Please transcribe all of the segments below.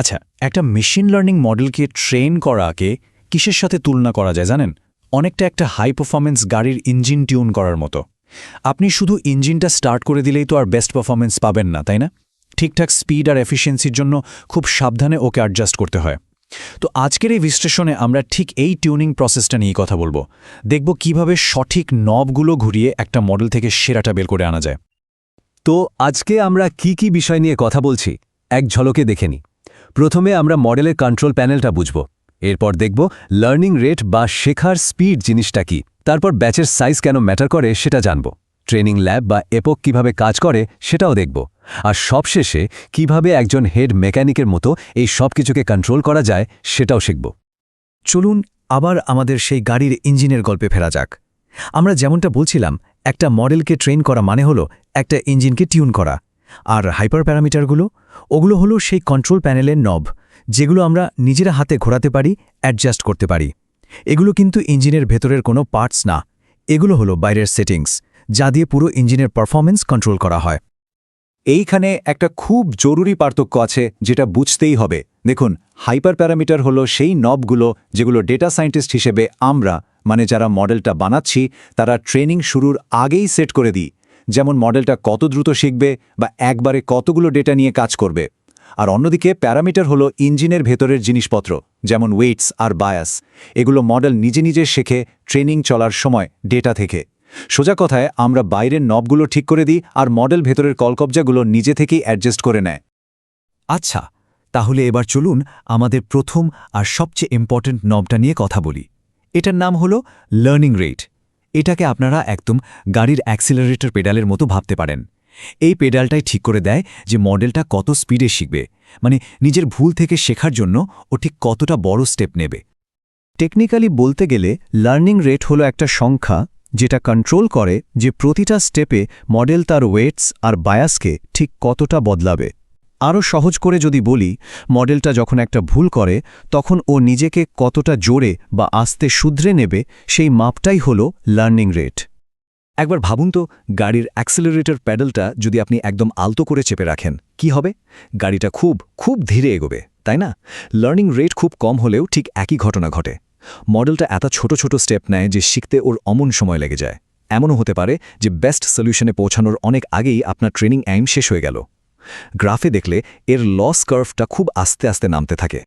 আচ্ছা একটা machine learning মডেলকে train করাকে কিসের সাথে তুলনা করা যায় জানেন? অনেকটা একটা হাই পারফরমেন্স গাড়ির ইঞ্জিন টিউন করার মতো। আপনি শুধু ইঞ্জিনটা স্টার্ট করে দিলেই তো আর বেস্ট পারফরমেন্স পাবেন না, তাই না? ঠিকঠাক স্পিড আর এফিসিয়েন্সির জন্য খুব সাবধানে ওকে অ্যাডজাস্ট করতে হয়। তো আজকের এই বিশ্লেষণে আমরা ঠিক এই টিউনিং প্রসেসটা নিয়ে কথা বলব। দেখব কীভাবে সঠিক নবগুলো ঘুরিয়ে একটা মডেল থেকে সেরাটা বের করে আনা যায়। তো আজকে আমরা কি কি বিষয় নিয়ে কথা বলছি, এক ঝলকে দেখে নি প্রথমে আমরা মডেলের কন্ট্রোল প্যানেলটা বুঝব। এরপর দেখব লার্নিং রেট বা শেখার স্পিড জিনিসটা কি। তারপর ব্যাচের সাইজ কেন ম্যাটার করে সেটা জানব। ট্রেনিং ল্যাব বা এপক কীভাবে কাজ করে সেটাও দেখব। আর সবশেষে কীভাবে একজন হেড মেকানিকের মতো এই সব কিছুকে কন্ট্রোল করা যায় সেটাও শিখব। চলুন আবার আমাদের সেই গাড়ির ইঞ্জিনের গল্পে ফেরা যাক। আমরা যেমনটা বলছিলাম, একটা মডেলকে ট্রেন করা মানে হলো একটা ইঞ্জিনকে টিউন করা। আর হাইপার প্যারামিটারগুলো ওগুলো হলো সেই কন্ট্রোল প্যানেলের নব, যেগুলো আমরা নিজেরা হাতে ঘোরাতে পারি, অ্যাডজাস্ট করতে পারি। এগুলো কিন্তু ইঞ্জিনের ভেতরের কোনো পার্টস না। এগুলো হলো বাইরের সেটিংস, যা দিয়ে পুরো ইঞ্জিনের পারফরমেন্স কন্ট্রোল করা হয়। এইখানে একটা খুব জরুরি পার্থক্য আছে, যেটা বুঝতেই হবে। দেখুন হাইপার প্যারামিটার হলো সেই নবগুলো যেগুলো ডেটা সায়েন্টিস্ট হিসেবে আমরা মানে যারা মডেলটা বানাচ্ছি, তারা ট্রেনিং শুরুর আগেই সেট করে দিই। যেমন মডেলটা কত দ্রুত শিখবে বা একবারে কতগুলো ডেটা নিয়ে কাজ করবে। আর অন্যদিকে প্যারামিটার হলো ইঞ্জিনের ভেতরের জিনিসপত্র, যেমন ওয়েটস আর বায়াস। এগুলো মডেল নিজে নিজে শেখে, ট্রেনিং চলার সময়, ডেটা থেকে। সোজা কথায়, আমরা বাইরের নবগুলো ঠিক করে দিই আর মডেল ভেতরের কলকবজাগুলো নিজে থেকেই অ্যাডজাস্ট করে নেয়। আচ্ছা তাহলে এবার চলুন আমাদের প্রথম আর সবচেয়ে ইম্পর্ট্যান্ট নবটা নিয়ে কথা বলি। এটার নাম হলো লার্নিং রেট এটাকে আপনারা একদম গাড়ির অ্যাক্সিলারেটর পেডালের মতো ভাবতে পারেন। এই পেডালটাই ঠিক করে দেয় যে মডেলটা কত স্পিডে শিখবে। মানে নিজের ভুল থেকে শেখার জন্য ও ঠিক কতটা বড় স্টেপ নেবে। টেকনিক্যালি বলতে গেলে লার্নিং রেট হলো একটা সংখ্যা যেটা কন্ট্রোল করে যে প্রতিটা স্টেপে মডেল তার ওয়েটস আর বায়াসকে ঠিক কতটা বদলাবে। আরও সহজ করে যদি বলি, মডেলটা যখন একটা ভুল করে, তখন ও নিজেকে কতটা জোরে বা আস্তে শুধরে নেবে সেই মাপটাই হল লার্নিং রেট একবার ভাবুন তো, গাড়ির অ্যাক্সেলারেটর প্যাডেলটা যদি আপনি একদম আলতো করে চেপে রাখেন, কি হবে? গাড়িটা খুব খুব ধীরে এগোবে, তাই না? লার্নিং রেট খুব কম হলেও ঠিক একই ঘটনা ঘটে। মডেলটা এত ছোট ছোট স্টেপ নেয় যে শিখতে ওর অমন সময় লেগে যায়। এমনও হতে পারে যে বেস্ট সলিউশনে পৌঁছানোর অনেক আগেই আপনার ট্রেনিং আইম শেষ হয়ে গেল। গ্রাফে দেখলে এর লস কার্ভটা খুব আস্তে আস্তে নামতে থাকে।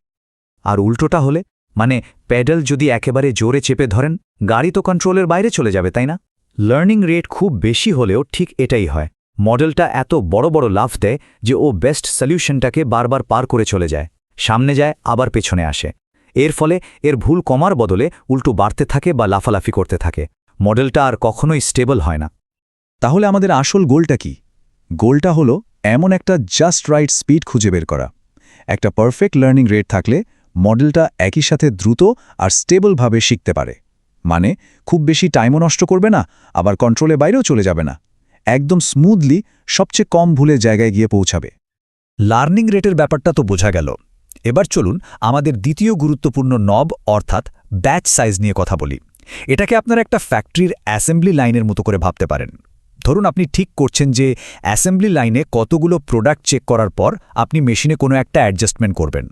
আর উল্টোটা হলে মানে প্যাডেল যদি একেবারে জোরে চেপে ধরেন, গাড়ি তো কন্ট্রোলের বাইরে চলে যাবে, তাই না? লার্নিং রেট খুব বেশি হলেও ঠিক এটাই হয়। মডেলটা এত বড় বড় লাফ দেয় যে ও বেস্ট সলিউশনটাকে বারবার পার করে চলে যায়, সামনে যায়, আবার পেছনে আসে। এর ফলে এর ভুল কমার বদলে উল্টো বাড়তে থাকে বা লাফালাফি করতে থাকে। মডেলটা আর কখনোই স্টেবল হয় না। তাহলে আমাদের আসল গোলটা কি? গোলটা হলো এমন একটা জাস্ট রাইট স্পিড খুঁজে বের করা। একটা পারফেক্ট লার্নিং রেট থাকলে মডেলটা একই সাথে দ্রুত আর স্টেবলভাবে শিখতে পারে। মানে খুব বেশি টাইমও নষ্ট করবে না, আবার কন্ট্রোলে বাইরেও চলে যাবে না। একদম স্মুথলি সবচেয়ে কম ভুলে জায়গায় গিয়ে পৌঁছাবে। লার্নিং রেটের ব্যাপারটা তো বোঝা গেল। এবার চলুন আমাদের দ্বিতীয় গুরুত্বপূর্ণ নব অর্থাৎ ব্যাচ সাইজ নিয়ে কথা বলি। এটাকে আপনারা একটা ফ্যাক্টরির অ্যাসেম্বলি লাইনের মতো করে ভাবতে পারেন। ধরুন আপনি ঠিক করছেন যে অ্যাসেম্বলি লাইনে কতগুলো প্রোডাক্ট চেক করার পর আপনি মেশিনে কোনো একটা অ্যাডজাস্টমেন্ট করবেন।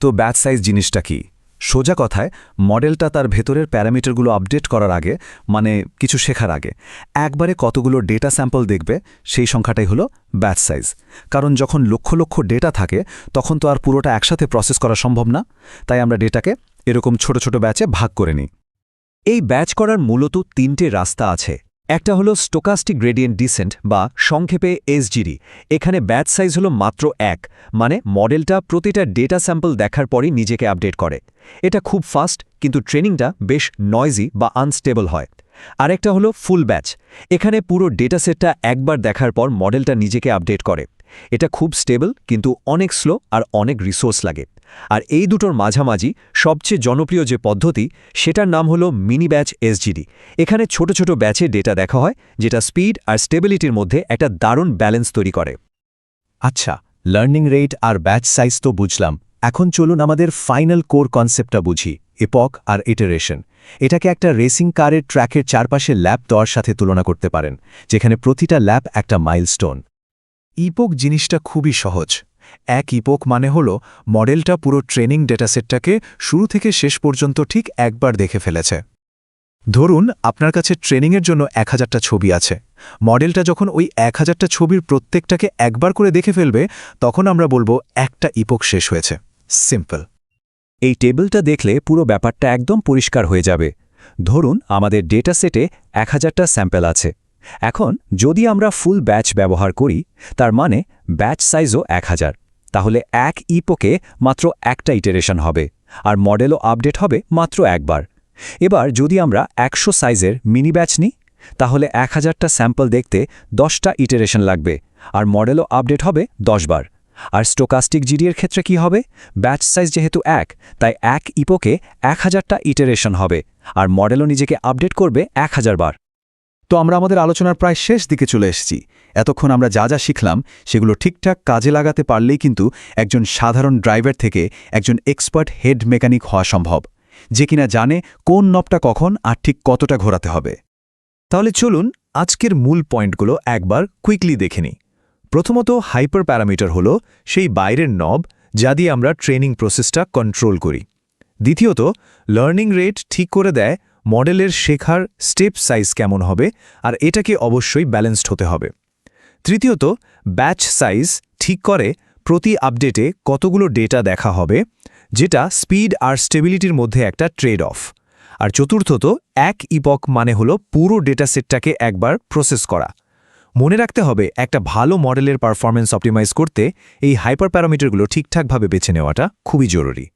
তো ব্যাচ সাইজ জিনিসটা কি? সোজা কথায়, মডেলটা তার ভেতরের প্যারামিটারগুলো আপডেট করার আগে মানে কিছু শেখার আগে, একবারে কতগুলো ডেটা স্যাম্পল দেখবে, সেই সংখ্যাটাই হলো ব্যাচ সাইজ। কারণ যখন লক্ষ লক্ষ ডেটা থাকে, তখন তো আর পুরোটা একসাথে প্রসেস করা সম্ভব না। তাই আমরা ডেটাকে এরকম ছোট ছোট ব্যাচে ভাগ করে নিই। এই ব্যাচ করার মূলত তিনটে রাস্তা আছে। একটা হলো স্টোকাস্টিক গ্রেডিয়েন্ট ডিসেন্ট বা সংক্ষেপে এসজিডি এখানে ব্যাচ সাইজ হলো মাত্র এক মানে মডেলটা প্রতিটা ডেটা স্যাম্পল দেখার পরই নিজেকে আপডেট করে। এটা খুব ফাস্ট কিন্তু ট্রেনিংটা বেশ নয়জি বা আনস্টেবল হয়। আরেকটা হলো ফুল ব্যাচ এখানে পুরো ডেটাসেটটা একবার দেখার পর মডেলটা নিজেকে আপডেট করে। এটা খুব স্টেবল কিন্তু অনেক স্লো আর অনেক রিসোর্স লাগে। আর এই দুটোর মাঝামাঝি সবচেয়ে জনপ্রিয় যে পদ্ধতি, সেটার নাম হলো মিনি ব্যাচ এসজিডি এখানে ছোট ছোট ব্যাচে ডেটা দেখা হয়, যেটা স্পিড আর স্টেবিলিটির মধ্যে একটা দারুণ ব্যালেন্স তৈরি করে। আচ্ছা লার্নিং রেট আর ব্যাচ সাইজ তো বুঝলাম। এখন চলুন আমাদের ফাইনাল কোর কনসেপ্টটা বুঝি, এপক আর ইটারেশন। এটাকে একটা রেসিং কারের ট্র্যাকের চারপাশে ল্যাপ দেওয়ার সাথে তুলনা করতে পারেন, যেখানে প্রতিটা ল্যাপ একটা মাইলস্টোন। ইপোক জিনিসটা খুবই সহজ। এক ইপোক মানে হল, মডেলটা পুরো ট্রেনিং ডেটাসেটটাকে শুরু থেকে শেষ পর্যন্ত ঠিক একবার দেখে ফেলেছে। ধরুন, আপনার কাছে ট্রেনিংয়ের জন্য এক হাজারটা ছবি আছে। মডেলটা যখন ওই এক হাজারটা ছবির প্রত্যেকটাকে একবার করে দেখে ফেলবে, তখন আমরা বলব, একটা ইপোক শেষ হয়েছে। সিম্পল। এই টেবিলটা দেখলে পুরো ব্যাপারটা একদম পরিষ্কার হয়ে যাবে। ধরুন, আমাদের ডেটা সেটে এক হাজারটা স্যাম্পেল আছে। এখন, যদি আমরা ফুল ব্যাচ ব্যবহার করি, তার মানে ব্যাচ সাইজও এক হাজার। তাহলে এক ইপোকে মাত্র একটা ইটারেশন হবে, আর মডেলও আপডেট হবে মাত্র একবার। এবার যদি আমরা একশো সাইজের মিনি ব্যাচ নিই, তাহলে এক হাজারটা স্যাম্পল দেখতে দশটা ইটারেশন লাগবে, আর মডেলও আপডেট হবে দশ বার আর স্টোকাস্টিক জিডিএর ক্ষেত্রে কি হবে? ব্যাচ সাইজ যেহেতু এক, তাই এক ইপোকে এক হাজারটা ইটারেশন হবে, আর মডেলও নিজেকে আপডেট করবে এক হাজার বার তো আমরা আমাদের আলোচনার প্রায় শেষ দিকে চলে এসেছি। এতক্ষণ আমরা যা যা শিখলাম, সেগুলো ঠিকঠাক কাজে লাগাতে পারলেই কিন্তু একজন সাধারণ ড্রাইভার থেকে একজন এক্সপার্ট হেড মেকানিক হওয়া সম্ভব। যে কিনা জানে কোন নবটা কখন আর ঠিক কতটা ঘোরাতে হবে। তাহলে চলুন আজকের মূল পয়েন্টগুলো একবার কুইকলি দেখে নিই। প্রথমত হাইপার প্যারামিটার হল সেই বাইরের নব যা দিয়ে আমরা ট্রেনিং প্রসেসটা কন্ট্রোল করি। দ্বিতীয়ত, লার্নিং রেট ঠিক করে দেয় মডেলের শেখার স্টেপ সাইজ কেমন হবে আর এটাকে অবশ্যই ব্যালেন্সড হতে হবে। তৃতীয়ত ব্যাচ সাইজ ঠিক করে প্রতি আপডেটে কতগুলো ডেটা দেখা হবে, যেটা স্পিড আর স্টেবিলিটির মধ্যে একটা ট্রেড অফ আর চতুর্থত, এক ইপক মানে হলো পুরো ডেটাসেটটাকে একবার প্রসেস করা। মনে রাখতে হবে, একটা ভালো মডেলের পারফরম্যান্স অপটিমাইজ করতে এই হাইপার প্যারামিটারগুলো ঠিকঠাকভাবে বেছে নেওয়াটা খুবই জরুরি।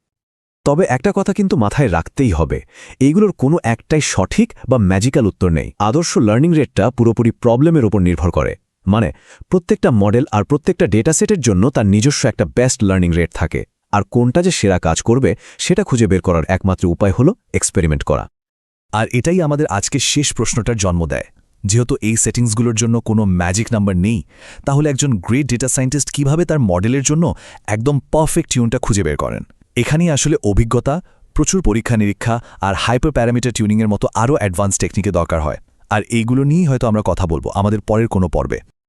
তবে একটা কথা কিন্তু মাথায় রাখতেই হবে এইগুলোর কোনো একটাই সঠিক বা ম্যাজিক্যাল উত্তর নেই। আদর্শ লার্নিং রেটটা পুরোপুরি প্রবলেমের উপর নির্ভর করে। মানে প্রত্যেকটা মডেল আর প্রত্যেকটা ডেটাসেটের জন্য তার নিজস্ব একটা বেস্ট লার্নিং রেট থাকে। আর কোনটা যে সেরা কাজ করবে, সেটা খুঁজে বের করার একমাত্র উপায় হলো এক্সপেরিমেন্ট করা। আর এটাই আমাদের আজকের শেষ প্রশ্নটার জন্ম দেয়। যেহেতু এই সেটিংসগুলোর জন্য কোনো ম্যাজিক নাম্বার নেই, তাহলে একজন গ্রেট ডেটা সায়েন্টিস্ট কীভাবে তার মডেলের জন্য একদম পারফেক্ট টিউনটা খুঁজে বের করেন? এখানেই আসলে অভিজ্ঞতা, প্রচুর পরীক্ষা নিরীক্ষা আর হাইপার প্যারামিটার টিউনিংয়ের মতো আরও অ্যাডভান্স টেকনিকে দরকার হয়। আর এইগুলো নিয়েই হয়তো আমরা কথা বলব আমাদের পরের কোনো পর্বে।